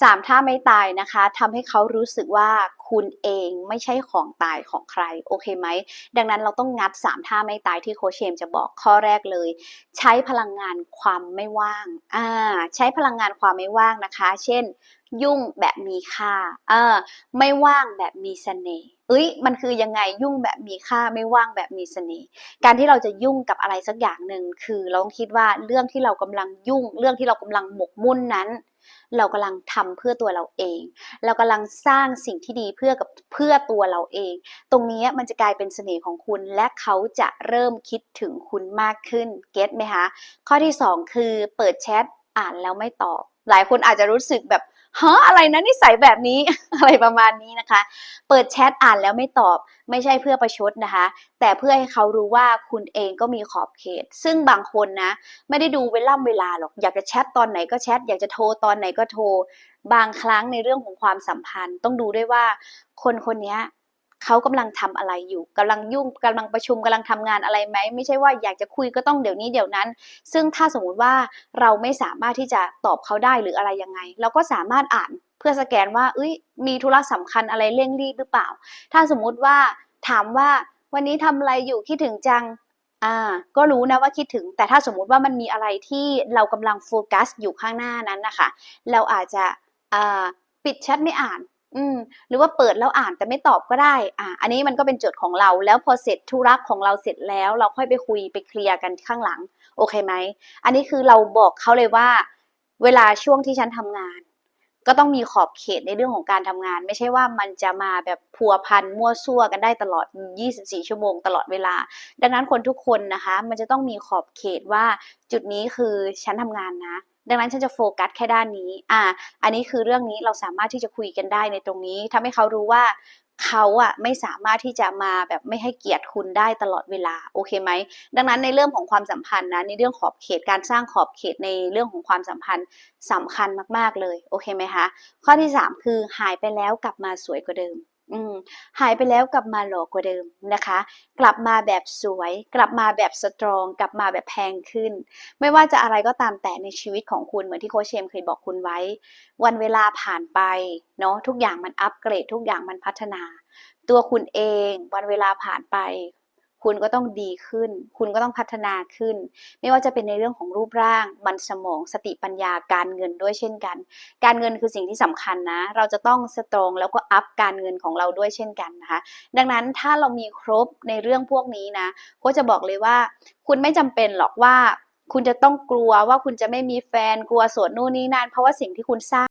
สามท่าไม่ตายนะคะทำให้เขารู้สึกว่าคุณเองไม่ใช่ของตายของใคร โอเคไหม ดังนั้นเราต้องงัด 3 ท่าไม่ตายที่โคเชมจะบอกข้อแรกเลย ใช้พลังงานความไม่ว่างอ่าใช้พลังงานความไม่ว่างนะคะ เช่น ยุ่งแบบมีค่าเออไม่ว่างแบบมีเสน่ห์เอ้ยมันคือยังไงยุ่งแบบมีค่าไม่ว่างแบบมีเสน่ห์การที่เราจะยุ่งกับอะไรสักอย่างหนึ่งคือเราต้องคิดว่าเรื่องที่เรากำลังยุ่ง เรื่องที่เรากำลังหมกมุ่นนั้น เรากำลังทำเพื่อตัวเราเอง เรากำลังสร้างสิ่งที่ดีเพื่อกับเพื่อตัวเราเอง ตรงนี้มันจะกลายเป็นเสน่ห์ของคุณ และเขาจะเริ่มคิดถึงคุณมากขึ้นเก็ตไหมคะข้อที่ 2 คือเปิดแชทอ่านแล้วไม่ตอบหลายคนอาจจะรู้สึกแบบ ฮะอะไรนะนิสัยแบบนี้ อะไรประมาณนี้นะคะ เปิดแชทอ่านแล้วไม่ตอบ ไม่ใช่เพื่อประชดนะคะ แต่เพื่อให้เขารู้ว่าคุณเองก็มีขอบเขต ซึ่งบางคนนะ ไม่ได้ดูเวล่ำเวลาหรอก อยากจะแชทตอนไหนก็แชท อยากจะโทรตอนไหนก็โทร บางครั้งในเรื่องของความสัมพันธ์ ต้องดูด้วยว่า คนคนนี้ เขากำลังทำอะไรอยู่กำลังยุ่งกำลังประชุมกำลังทำงานอะไรไหมไม่ใช่ว่าอยากจะคุยก็ต้องเดี๋ยวนี้เดี๋ยวนั้น ซึ่งถ้าสมมุติว่าเราไม่สามารถที่จะตอบเขาได้หรืออะไรยังไง เราก็สามารถอ่านเพื่อสแกนว่าเอ้ยมีธุระสำคัญอะไรเร่งรีบหรือเปล่า ถ้าสมมุติว่าถามว่าวันนี้ทำอะไรอยู่คิดถึงจังอ่าก็รู้นะว่าคิดถึง แต่ถ้าสมมุติว่ามันมีอะไรที่เรากำลังโฟกัสอยู่ข้างหน้านั้นนะคะ เราอาจจะอ่าปิดแชทไม่อ่าน อืมหรือว่าเปิดแล้วอ่านแต่ไม่ตอบก็ได้ อ่า อันนี้มันก็เป็นโจทย์ของเรา แล้วพอเสร็จธุระของเราเสร็จแล้ว เราค่อยไปคุยไปเคลียร์กันข้างหลัง โอเคไหม อันนี้คือเราบอกเขาเลยว่า เวลาช่วงที่ฉันทำงาน ก็ต้องมีขอบเขตในเรื่องของการทำงาน ไม่ใช่ว่ามันจะมาแบบพัวพันมั่วซั่วกันได้ตลอด 24 ชั่วโมงตลอดเวลา ดังนั้นคนทุกคนนะคะ มันจะต้องมีขอบเขตว่าจุดนี้คือฉันทำงานนะ ดังนั้นฉันจะโฟกัสแค่ด้านนี้ อ่า อันนี้คือเรื่องนี้เราสามารถที่จะคุยกันได้ในตรงนี้ทำให้เขารู้ว่าเขาอะไม่สามารถที่จะมาแบบไม่ให้เกียรติคุณได้ตลอดเวลาโอเคไหมดังนั้นในเรื่องของความสัมพันธ์นะในเรื่องขอบเขตการสร้างขอบเขตในเรื่องของความสัมพันธ์สำคัญมากๆเลยโอเคไหมคะข้อที่ 3 คือหายไปแล้วกลับมาสวยกว่าเดิม อืมหายไปแล้วกลับมาหล่อกว่าเดิมนะคะ กลับมาแบบสวย กลับมาแบบสตรอง กลับมาแบบแพงขึ้น ไม่ว่าจะอะไรก็ตามแต่ในชีวิตของคุณเหมือนที่โคชเชมเคยบอกคุณไว้ วันเวลาผ่านไปเนาะทุกอย่างมันอัปเกรด ทุกอย่างมันพัฒนา ตัวคุณเอง วันเวลาผ่านไป คุณก็ต้องดีขึ้น คุณก็ต้องพัฒนาขึ้น ไม่ว่าจะเป็นในเรื่องของรูปร่าง มันสมอง สติปัญญา การเงินด้วยเช่นกัน การเงินคือสิ่งที่สำคัญนะ เราจะต้องสตรองแล้วก็อัพการเงินของเราด้วยเช่นกันนะคะ ดังนั้นถ้าเรามีครบในเรื่องพวกนี้นะ ก็จะบอกเลยว่า คุณไม่จำเป็นหรอกว่า คุณจะต้องกลัวว่าคุณจะไม่มีแฟน กลัวโสดนู่นนี่นั่น เพราะว่าสิ่งที่คุณสร้าง